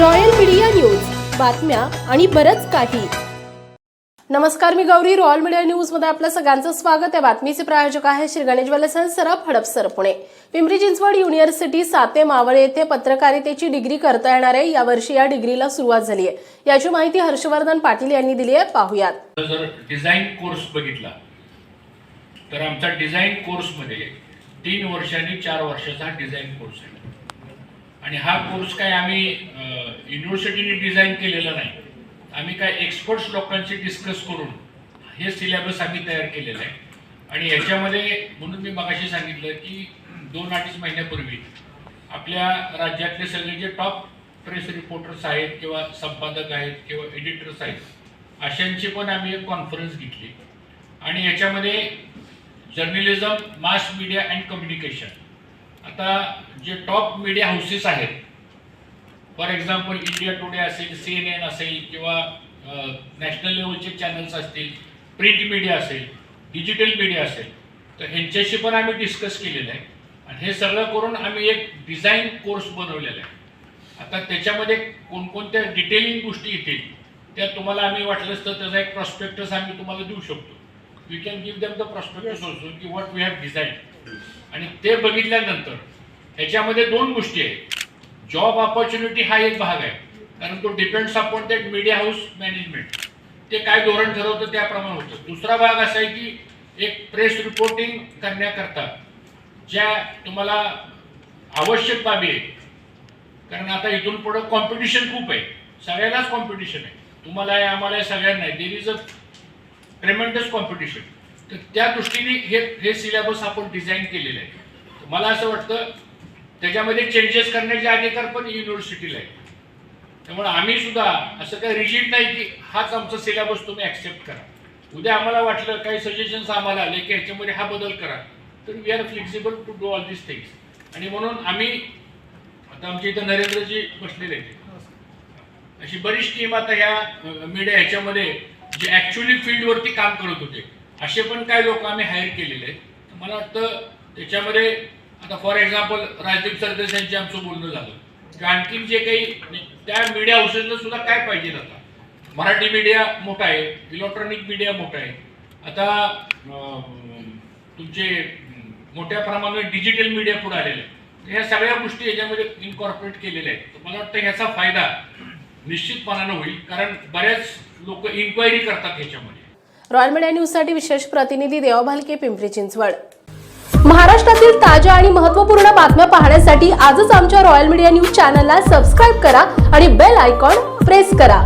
Royal media news. बातम्या आणि बरच काही. नमस्कार मी गौरी. रॉयल मीडिया न्यूजमध्ये आपलं सगळ्यांचं स्वागत. आहे बातमीचे प्रायोजक आहे श्री गणेश वलसन सरफ हडपसर पुणे पिंपरी चिंचवड युनिव्हर्सिटी साते मावळे येथे पत्रकारितेची डिग्री करता येणार आहे. यावर्षी या डिग्रीला सुरुवात झाली आहे. याची माहिती हर्षवर्धन पाटील यांनी दिली आहे. पाहुयात. जर डिझाईन कोर्स बघितला तर आमचा डिझाईन कोर्समध्ये तीन वर्षांनी चार वर्षाचा डिझाईन कोर्स आहे. आणि हा कोर्स काय आम्ही युनिव्हर्सिटीने डिझाईन केलेला नाही. आम्ही काय एक्सपर्ट्स लोकांशी डिस्कस करून हे सिलेबस आम्ही तयार केलेलं आहे. आणि याच्यामध्ये म्हणून मी मगाशी सांगितलं की दोन अडीच महिन्यापूर्वी आपल्या राज्यातले सगळे जे टॉप प्रेस रिपोर्टर्स आहेत किंवा संपादक आहेत किंवा एडिटर्स आहेत अशांची पण आम्ही एक कॉन्फरन्स घेतली. आणि याच्यामध्ये journalism mass media and communication आता जे टॉप मीडिया हाऊसेस आहेत फॉर एक्झाम्पल इंडिया टुडे असेल सी एन एन असेल किंवा नॅशनल लेवलचे चॅनल्स असतील प्रिंट मीडिया असेल डिजिटल मीडिया असेल तर ह्यांच्याशी पण आम्ही डिस्कस केलेलं आहे. आणि हे सगळं करून आम्ही एक डिझाईन कोर्स बनवलेला आहे. आता त्याच्यामध्ये कोणकोणत्या डिटेलिंग गोष्टी येतील त्या तुम्हाला आम्ही वाटलंच तर त्याचा एक प्रॉस्पेक्टस आम्ही तुम्हाला देऊ शकतो. We can give them the prospectus also की व्हॉट वी हॅव डिझाईन आणि ते बघितल्यानंतर ह्याच्यामध्ये दोन गोष्टी आहेत. जॉब ऑपॉर्च्युनिटी हा एक भाग आहे. कारण तो depends upon that media house management ते काय धोरण ठरवतं त्याप्रमाणे होतं. दुसरा भाग असा आहे की एक प्रेस रिपोर्टिंग करण्याकरता ज्या तुम्हाला आवश्यक बाबी आहेत. कारण आता इथून पुढं कॉम्पिटिशन खूप आहे. सगळ्यांनाच कॉम्पिटिशन आहे. तुम्हाला आहे आम्हाला आहे सगळ्यांना आहे. देर इज अ ट्रेमेंडस कॉम्पिटिशन तर त्या दृष्टीने हे हे सिलेबस आपण डिझाईन केलेलं आहे. मला असं वाटतं त्याच्यामध्ये चेंजेस करण्याचे अधिकार पण युनिव्हर्सिटीला आहे त्यामुळे आम्ही सुद्धा असं काही रिजिड नाही की हाच आमचा सिलेबस तुम्ही ॲक्सेप्ट करा. उद्या आम्हाला वाटलं काही सजेशन्स आम्हाला आले की ह्याच्यामध्ये हा बदल करा. तर we are flexible to do all this things आणि म्हणून आम्ही आता आमच्या इथं नरेंद्रजी बसलेले आहेत. अशी बरीच टीम आता ह्या मीडिया ह्याच्यामध्ये जे ॲक्च्युली फील्डवरती काम करत होते. असे पण काही लोक आम्ही हायर केलेले आहेत. तर मला वाटतं त्याच्यामध्ये आता फॉर एक्झाम्पल राजदीप सरदेस यांचे आमचं बोलणं झालं. किंवा आणखीन जे काही म्हणजे त्या मीडिया हाऊसेसला सुद्धा काय पाहिजे आता? मराठी मीडिया मोठा आहे इलेक्ट्रॉनिक मीडिया मोठा आहे. आता तुमचे मोठ्या प्रमाणात डिजिटल मीडिया पुढे आलेले आहे ह्या सगळ्या गोष्टी याच्यामध्ये इन्कॉर्पोरेट केलेल्या आहेत. तर मला वाटतं ह्याचा फायदा निश्चितपणानं होईल. कारण बऱ्याच लोक इन्क्वायरी करतात ह्याच्यामध्ये. रॉयल मीडिया न्यूजसाठी विशेष प्रतिनिधी देवा भालके पिंपरी चिंचवड. महाराष्ट्रातील ताज्या आणि महत्त्वपूर्ण बातम्या पाहण्यासाठी आजच आमच्या रॉयल मीडिया न्यूज चॅनलला सबस्क्राईब करा आणि बेल आयकॉन प्रेस करा.